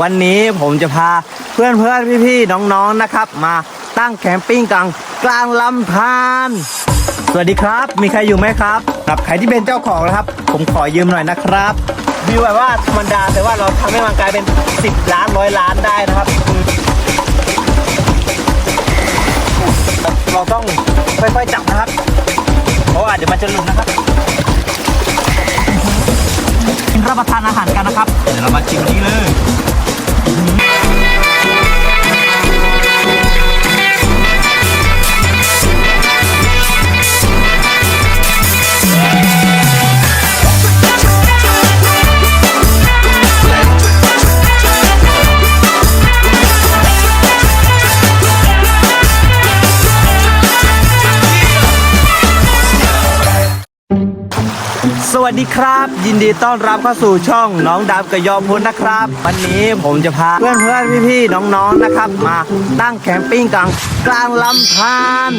วันนี้ผมจะพาเพื่อนเพื่อนพี่พี่ๆน้องๆนะครับ มาตั้งแคมปิ้งกลางกลางลำธารสวัสดีครับ มีใครอยู่ไหมครับกับใครที่เป็นเจ้าของนะครับ ผมขอยืมหน่อยนะครับวิวแบบว่าธรรมดาแต่ว่าเราทำให้มันกลายเป็น 10 ล้านร้อยล้านได้นะครับคือเราต้องค่อยๆจับนะครับเพราะว่าเดี๋ยวมันจะหลุดนะครับรับประทานอาหารกันนะครับ เดี๋ยวเรามาชิมนี้เลย ส วัสดีครับ ยินดีต้อนรับเข้าสู่ช่องน้องดาวกระยอมพุนนะครับ วันนี้ผมจะพาเพื่อนเพื่อนพี่พี่น้องๆนะครับ มาตั้งแคมปิ้งกลางกลางลำธาร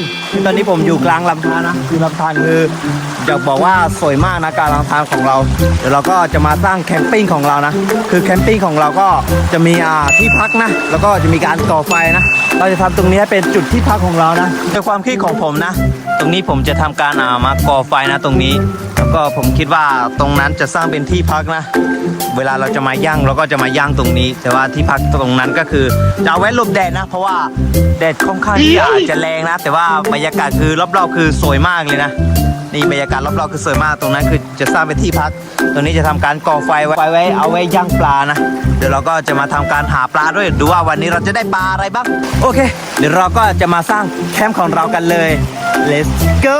ตอนนี้ผมอยู่กลางลำธารนะคือลำธารคืออยากบอกว่าสวยมากนะกลางลำธารของเรา เดี๋ยวเราก็จะมาสร้างแคมปิ้งของเรานะ คือแคมปิ้งของเราก็จะมีอ่าที่พักนะ แล้วก็จะมีการก่อไฟนะ เราจะทำตรงนี้ให้เป็นจุดที่พักของเรานะในความคิดของผมนะ ตรงนี้ผมจะทำการอ่ามาก่อไฟนะตรงนี้ แล้วก็ผมคิดว่าาตรงนั้นจะสร้างเป็นที่พักนะ เวลาเราจะมาย่างเราก็จะมาย่างตรงนี้ แต่ว่าที่พักตรงนั้นก็คือจะเอาไว้หลบแดดนะ เพราะว่าแดดค่อนข้างที่อาจจะแรงนะ แต่ว่าบรรยากาศคือรอบๆคือสวยมากเลยนะนี่บรรยากาศรอบๆคือสวยมากตรงนั้นคือจะสร้างเป็นที่พัก ตรงนี้จะทำการก่อไฟไว้ไว้เอาไว้ย่างปลานะ เดี๋ยวเราก็จะมาทำการหาปลาด้วยดูว่าวันนี้เราจะได้ปลาอะไรบ้างโอเค เดี๋ยวเราก็จะมาสร้างแคมป์ของเรากันเลย let's go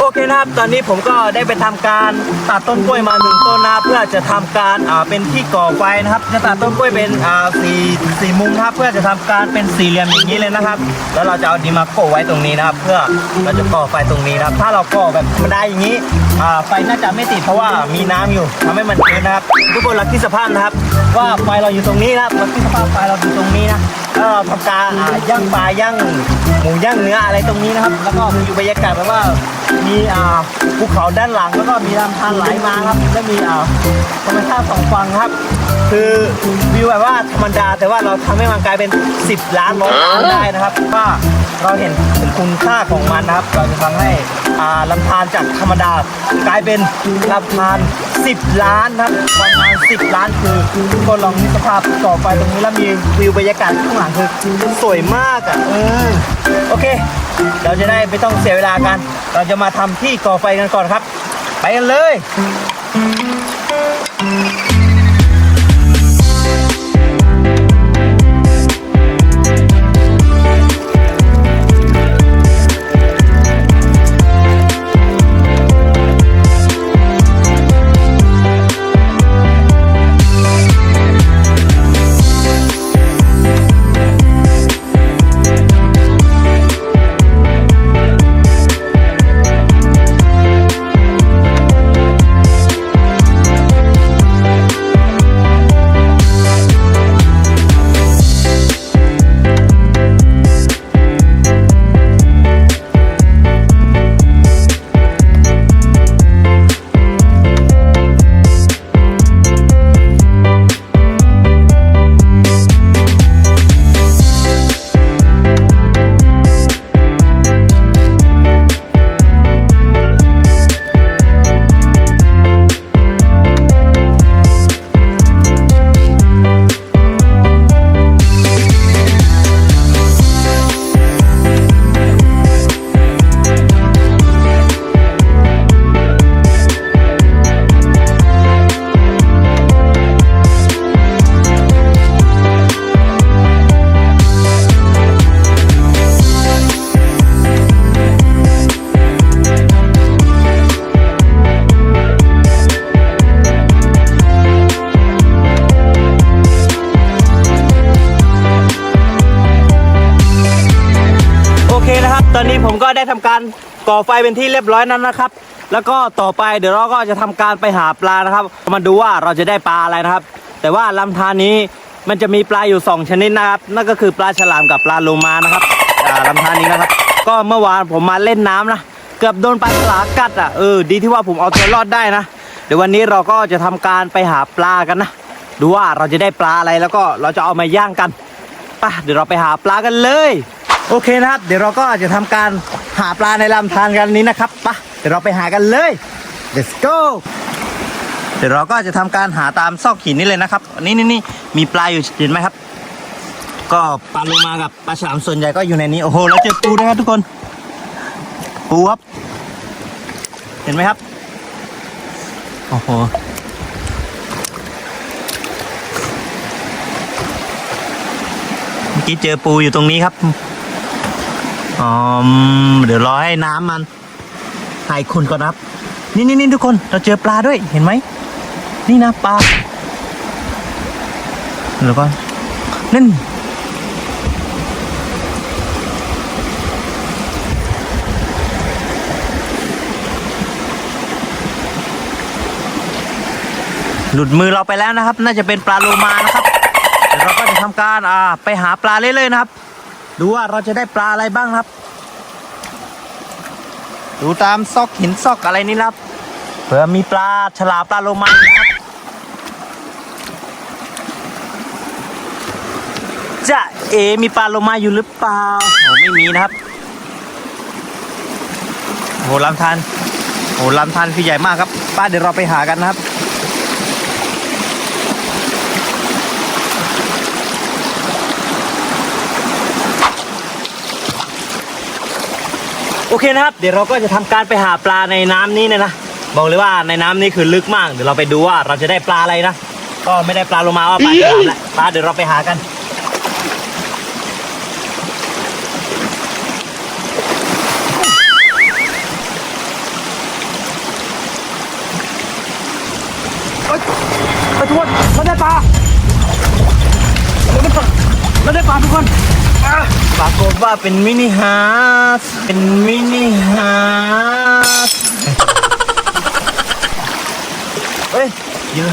เคนะครับ ตอนนี้ผมก็ได้ไปทำการตัดต้นกล้วยมาหนึ่งต้นนะเพื่อจะทำการอ่าเป็นที่ก่อไฟนะครับ จะตัดต้นกล้วยเป็นอ่าสี่สี่มุมนะครับ เพื่อจะทำการเป็นสี่เหลี่ยมอย่างนี้เลยนะครับ แล้วเราจะเอาดินมาโกะไว้ตรงนี้นะครับ เพื่อเราจะก่อไฟตรงนี้นะครับ ถ้าเราก่อแบบธรรมดาอย่างนี้อ่าไฟน่าจะไม่ติดเพราะว่ามีน้ำอยู่ทำให้มันชื้นนะครับ ทุกคนรักที่สภาพนะครับ ว่าไฟเราอยู่ตรงนี้นะครับรักที่สภาพไฟเราอยู่ตรงนี้นะแล้วเราทำการอ่าย่างปลาย่างหมูย่างเนื้ออะไรตรงนี้นะครับ แล้วก็มีอยู่บรรยากาศแบบว่ามีอ่าภูเขาด้านหลังแล้วก็มีลำธารไหลมาครับและมีอ่าธรรมชาติสองฝั่งครับ คือวิวแบบว่าธรรมดาแต่ว่าเราทำให้มันกลายเป็น 10 ล้านร้อยล้านได้นะครับว่าเราเห็นถึงคุณค่าของมันนะครับ เราจะทำให้อ่าลำธารจากธรรมดากลายเป็นลำธาร 10 ล้านครับประมาณ10 ล้านคือทุกคนลองนึกสภาพต่อไปตรงนี้แล้วมีวิวบรรยากาศข้างหลังคือสวยมากอะเออโอเค เราจะได้ไม่ต้องเสียเวลากัน เราจะมาทำที่ก่อไฟกันก่อนครับ ไปกันเลย ผมก็ได้ทำการก่อไฟเป็นที่เรียบร้อยนั้นนะครับ แล้วก็ต่อไปเดี๋ยวเราก็จะทำการไปหาปลานะครับ มาดูว่าเราจะได้ปลาอะไรนะครับ แต่ว่าลำธารนี้มันจะมีปลาอยู่ 2 ชนิดนะครับ นั่นก็คือปลาฉลามกับปลาโลมานะครับอ่าลำธารนี้นะครับ ก็เมื่อวานผมมาเล่นน้ำนะเกือบโดนปลาฉลามกัดอะเออดีที่ว่าผมเอาตัวรอดได้นะเดี๋ยววันนี้เราก็จะทำการไปหาปลากันนะดูว่าเราจะได้ปลาอะไรแล้วก็เราจะเอามาย่างกันไปเดี๋ยวเราไปหาปลากันเลย โอเคนะครับ เดี๋ยวเราก็จะทำการหาปลาในลำธารกันนี้นะครับไปเดี๋ยวเราไปหากันเลย let's go เดี๋ยวเราก็จะทำการหาตามซอกหินนี่เลยนะครับนี่นี่นี่มีปลาอยู่เห็นไหมครับ ก็ปลาโลมากับปลาฉลามส่วนใหญ่ก็อยู่ในนี้โอ้โหแล้วเจอปูด้วยครับทุกคนปูครับเห็นไหมครับโอ้โหเมื่อกี้เจอปูอยู่ตรงนี้ครับ อ๋อเดี๋ยวรอให้น้ำมันหายขุ่นก่อนครับ นี่นี่นี่ทุกคนเราเจอปลาด้วยเห็นไหมนี่นะปลาเดี๋ยวก่อนนั่นหลุดมือเราไปแล้วนะครับ น่าจะเป็นปลาโลมานะครับ เดี๋ยวเราก็จะทำการอ่าไปหาปลาเรื่อยๆนะครับ ดูว่าเราจะได้ปลาอะไรบ้างครับ ดูตามซอกหินซอกอะไรนี่ครับเผื่อมีปลาฉลามปลาโลมาครับจะเอมีปลาโลมาอยู่หรือเปล่าโอ้ไม่มีนะครับโหลำธารโหลำธารคือใหญ่มากครับ ป้าเดี๋ยวเราไปหากันนะครับ โอเคนะครับ เดี๋ยวเราก็จะทำการไปหาปลาในน้ำนี้เนี่ยนะบอกเลยว่าในน้ำนี้คือลึกมาก เดี๋ยวเราไปดูว่าเราจะได้ปลาอะไรนะ ก็ไม่ได้ปลาโลมาว่าปลาฉลามแหละปลาเดี๋ยวเราไปหากันไปทุกคนเราได้ปลาเราได้ปลาเราได้ปลาทุกคนอะ ปรากฏว่าเป็นมินิฮาร์สเป็นมินิฮาร์สเฮ้ยเยอะ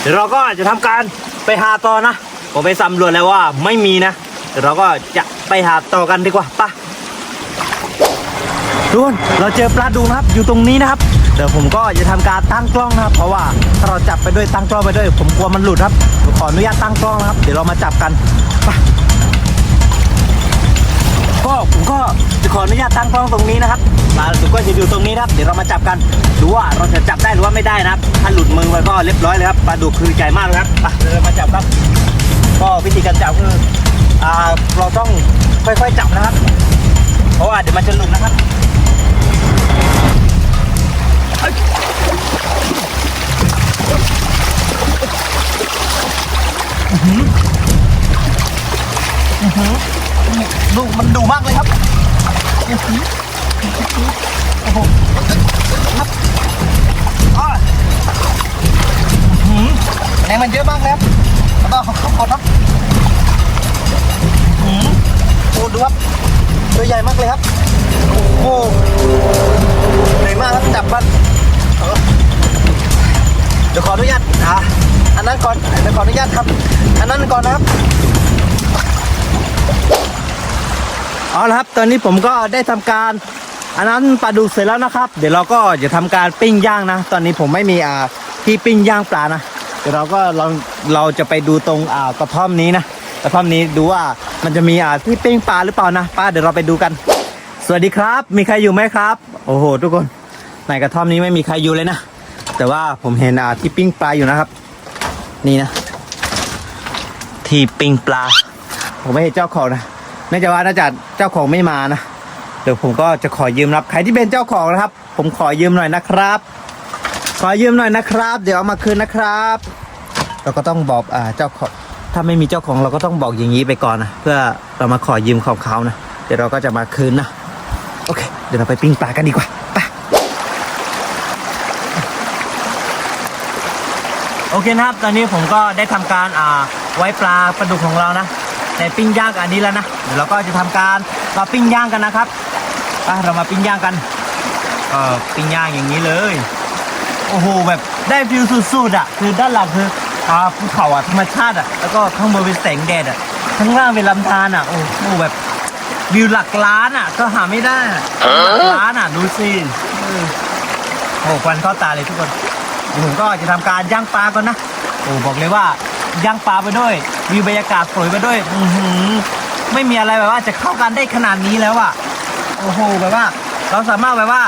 เดี๋ยวเราก็จะทำการไปหาต่อนะ ผมไปสำรวจแล้วว่าไม่มีนะ เดี๋ยวเราก็จะไปหาต่อกันดีกว่าไป่ะทุกคนเราเจอปลาดุกนะครับ อยู่ตรงนี้นะครับ เดี๋ยวผมก็จะทำการตั้งกล้องนะครับ เพราะว่าถ้าเราจับไปด้วยตั้งกล้องไปด้วย ผมกลัวมันหลุดครับขออนุญาตตั้งกล้องนะครับ เดี๋ยวเรามาจับกันไป ก็ผมก็จะขออนุญาตตั้งกล้องตรงนี้นะครับปลาดุกก็จะอยู่ตรงนี้นะครับ เดี๋ยวเรามาจับกันดูว่าเราจะจับได้หรือว่าไม่ได้นะครับ ถ้าหลุดมือไปก็เรียบร้อยเลยครับปลาดุกคือใหญ่มากเลยครับไปเรามาจับครับ ก็วิธีการจับคืออ่าเราต้องค่อยๆจับนะครับ เพราะว่าเดี๋ยวมันจะหลุดนะครับอือฮึอือฮึ ดูมันดูมากเลยครับโอ้โหครับอ้าวอื้อหือแรงมันเยอะมากเลยครับแล้วก็เขากดครับอือหือโอ้ดูครับตัวใหญ่มากเลยครับ โอ้เหนื่อยมากครับจับมันเออเดี๋ยวขออนุญาตอะอันนั้นก่อนเดี๋ยวขออนุญาตครับ อันนั้นก่อนนะครับ เอาละครับตอนนี้ผมก็ได้ทำการอันนั้นปลาดุกเสร็จแล้วนะครับ เดี๋ยวเราก็จะทำการปิ้งย่างนะ ตอนนี้ผมไม่มีอ่าที่ปิ้งย่างปลานะเดี๋ยวเราก็ลองเราจะไปดูตรงอ่ากระท่อมนี้นะกระท่อมนี้ดูว่ามันจะมีอ่าที่ปิ้งปลาหรือเปล่านะป้าเดี๋ยวเราไปดูกัน สวัสดีครับ มีใครอยู่ไหมครับ โอ้โห ทุกคนในกระท่อมนี้ไม่มีใครอยู่เลยนะแต่ว่าผมเห็นอ่าที่ปิ้งปลาอยู่นะครับ นี่นะ ที่ปิ้งปลา ผมไม่เห็นเจ้าของนะ น่าจะว่าน่าจะเจ้าของไม่มานะเดี๋ยวผมก็จะขอยืมนะครับใครที่เป็นเจ้าของนะครับ ผมขอยืมหน่อยนะครับ ขอยืมหน่อยนะครับ เดี๋ยวเอามาคืนนะครับ เราก็ต้องบอกอ่าเจ้าของถ้าไม่มีเจ้าของเราก็ต้องบอกอย่างนี้ไปก่อนนะเพื่อเรามาขอยืมของเขานะเดี๋ยวเราก็จะมาคืนนะโอเค เดี๋ยวเราไปปิ้งปลากันดีกว่าไปโอเคนะครับ ตอนนี้ผมก็ได้ทำการอ่าไว้ปลาปลาดุกของเรานะ ในปิ้งย่างกับอันนี้แล้วนะเดี๋ยวเราก็จะทำการมาปิ้งย่างกันนะครับไปเรามาปิ้งย่างกันเออปิ้งย่างอย่างนี้เลย โอ้โหแบบได้ฟิลสุดๆอะคือด้านหลังคืออ่าภูเขาอะธรรมชาติอะแล้วก็ข้างบนเป็นแสงแดดอะข้างล่างเป็นลำธารอะโอ้โหแบบวิวหลักล้านอะ ก็หาไม่ได้หลักล้านอะดูสิโอ้โหควันเข้าตาเลยทุกคนเดี๋ยวผมก็จะทำการย่างปลาก่อนนะโอ้บอกเลยว่า ย่างปลาไปด้วยวิวบรรยากาศสวยไปด้วยอือหือไม่มีอะไรแบบว่าจะเข้ากันได้ขนาดนี้แล้วอะโอ้โหแบบว่า เราสามารถแบบว่า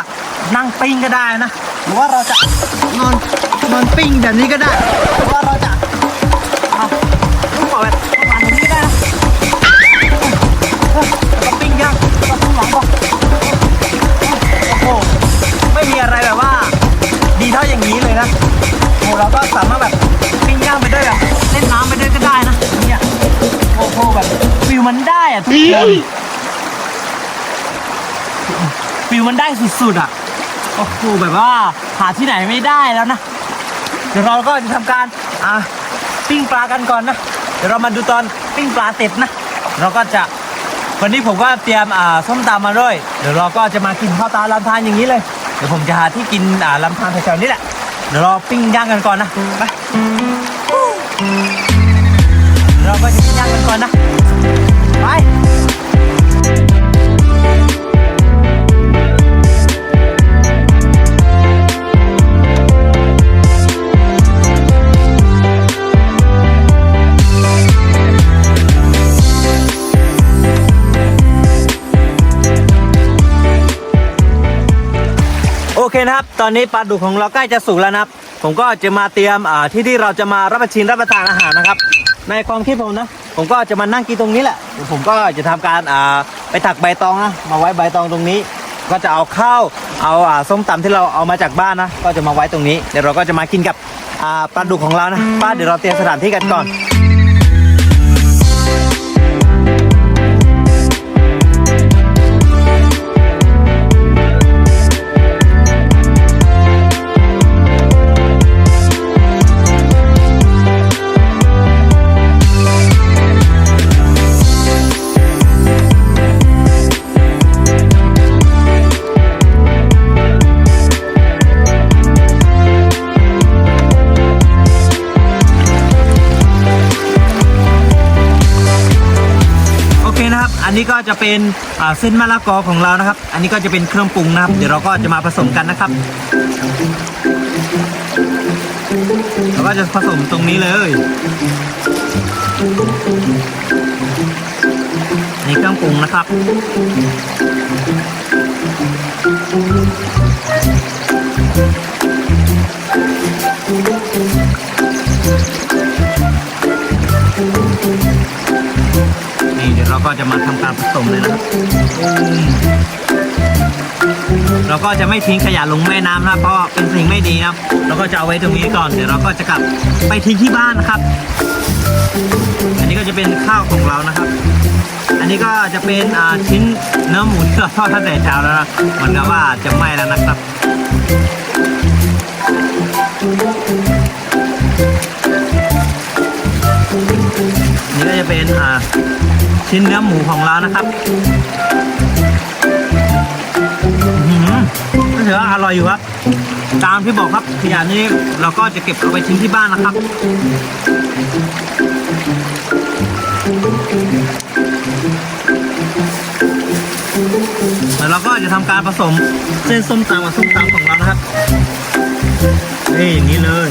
นั่งปิ้งก็ได้นะ หรือว่าเราจะนอนนอนปิ้งแบบนี้ก็ได้หรือว่า ฟิลมันได้สุดๆอะโอ้โหแบบว่าหาที่ไหนไม่ได้แล้วนะ เดี๋ยวเราก็จะทำการอะปิ้งปลากันก่อนนะ เดี๋ยวเรามาดูตอนปิ้งปลาเสร็จนะ เราก็จะวันนี้ผมก็เตรียมอ่าส้มตำมาด้วย เดี๋ยวเราก็จะมากินข้าวตาลำธารอย่างนี้เลย เดี๋ยวผมจะหาที่กินอ่าลำธารแถวๆนี้แหละ เดี๋ยวเราปิ้งย่างกันก่อนนะไปเดี๋ยวเราก็จะปิ้งย่างกันก่อนนะ อเคนะครับ ตอนนี้ปลาดุกของเราใกล้จะสุกแล้วนะครับ ผมก็จะมาเตรียมที่ที่เราจะมารับประชินรับประทานอาหารนะครับ ในความคิดผมนะ ผมก็จะมานั่งกินตรงนี้แหละ ผมก็จะทำการไปถักใบตองนะ มาไว้ใบตองตรงนี้ ก็จะเอาข้าว เอาอส้มตำที่เราเอามาจากบ้านนะ ก็จะมาไว้ตรงนี้ เดี๋ยวเราก็จะมากินกับปลาดุกของเรานะ ป้าเดี๋ยวเราเตรียมสถานที่กันก่อน จะเป็นเส้นมะละกอของเรานะครับ อันนี้ก็จะเป็นเครื่องปรุงนะครับ เดี๋ยวเราก็จะมาผสมกันนะครับเราก็จะผสมตรงนี้เลยนี่เครื่องปรุงนะครับ ก็จะมาทำการผสมเลยนะครับเราก็จะไม่ทิ้งขยะลงแม่น้ำนะเพราะเป็นสิ่งไม่ดีนะครับเราก็จะเอาไว้ตรงนี้ก่อนเดี๋ยวเราก็จะกลับไปทิ้งที่บ้านนะครับ อันนี้ก็จะเป็นข้าวของเรานะครับ อันนี้ก็จะเป็นชิ้นเนื้อหมูที่เราทอดตั้งแต่เช้าแล้วนะเหมือนกับว่าจะไหม้แล้วนะครับนี่ก็จะเป็นอ่า ชิ้นเนื้อหมูของเรานะครับอื้อหือก็ถือว่าอร่อยอยู่ครับ ตามที่บอกครับขยะนี้เราก็จะเก็บเอาไปทิ้งที่บ้านนะครับ แล้วเราก็จะทำการผสมเส้นส้มตำกับส้มตำของเรานะครับนี่อย่างนี้เลย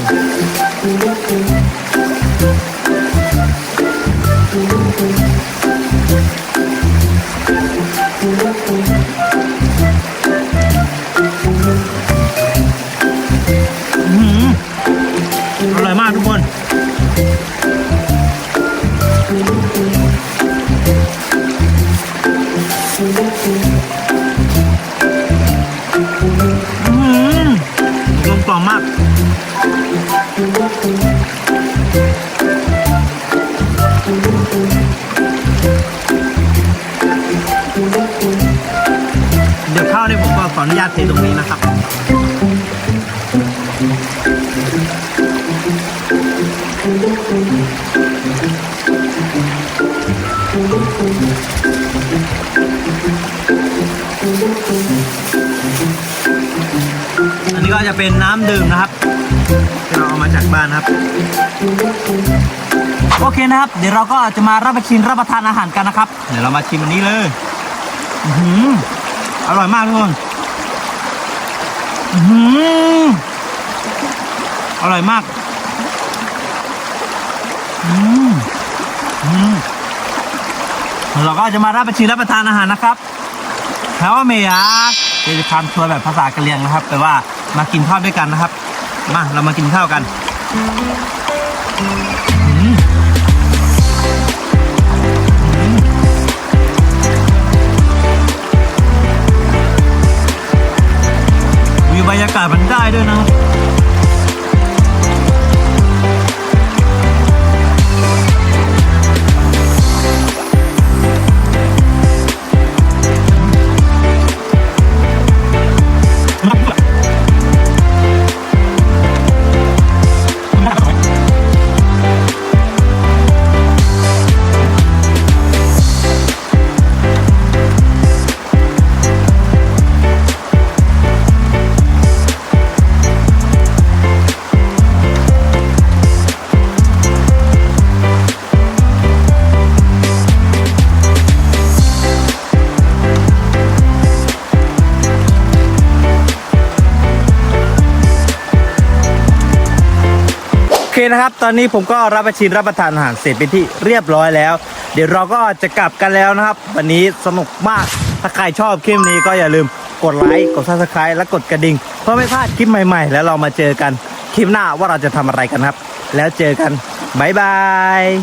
ก็จะเป็นน้ำดื่มนะครับที่เราเอามาจากบ้านครับ โอเคนะครับ เดี๋ยวเราก็จะมารับประชิมรับประทานอาหารกันนะครับ เดี๋ยวเรามาชิมอันนี้เลยอื้ออร่อยมากทุกคนอื้ออร่อยมากอืมอืมเราก็จะมารับประชิรับประทานอาหารนะครับแถวเมียจะคำทัวร์แบบภาษากะเหรี่ยงนะครับแปลว่า มากินข้าวด้วยกันนะครับ มาเรามากินข้าวกันอืมอืมวิวบรรยากาศมันได้ด้วยนะครับ เคนะครับ ตอนนี้ผมก็รับประชินรับประทานอาหารเสร็จเป็นที่เรียบร้อยแล้ว เดี๋ยวเราก็จะกลับกันแล้วนะครับ วันนี้สนุกมาก ถ้าใครชอบคลิปนี้ก็อย่าลืมกดไลค์กดซับสไครต์และกดกระดิ่งเพื่อไม่พลาดคลิปใหม่ๆ แล้วเรามาเจอกันคลิปหน้าว่าเราจะทำอะไรกันครับ แล้วเจอกันบ๊ายบาย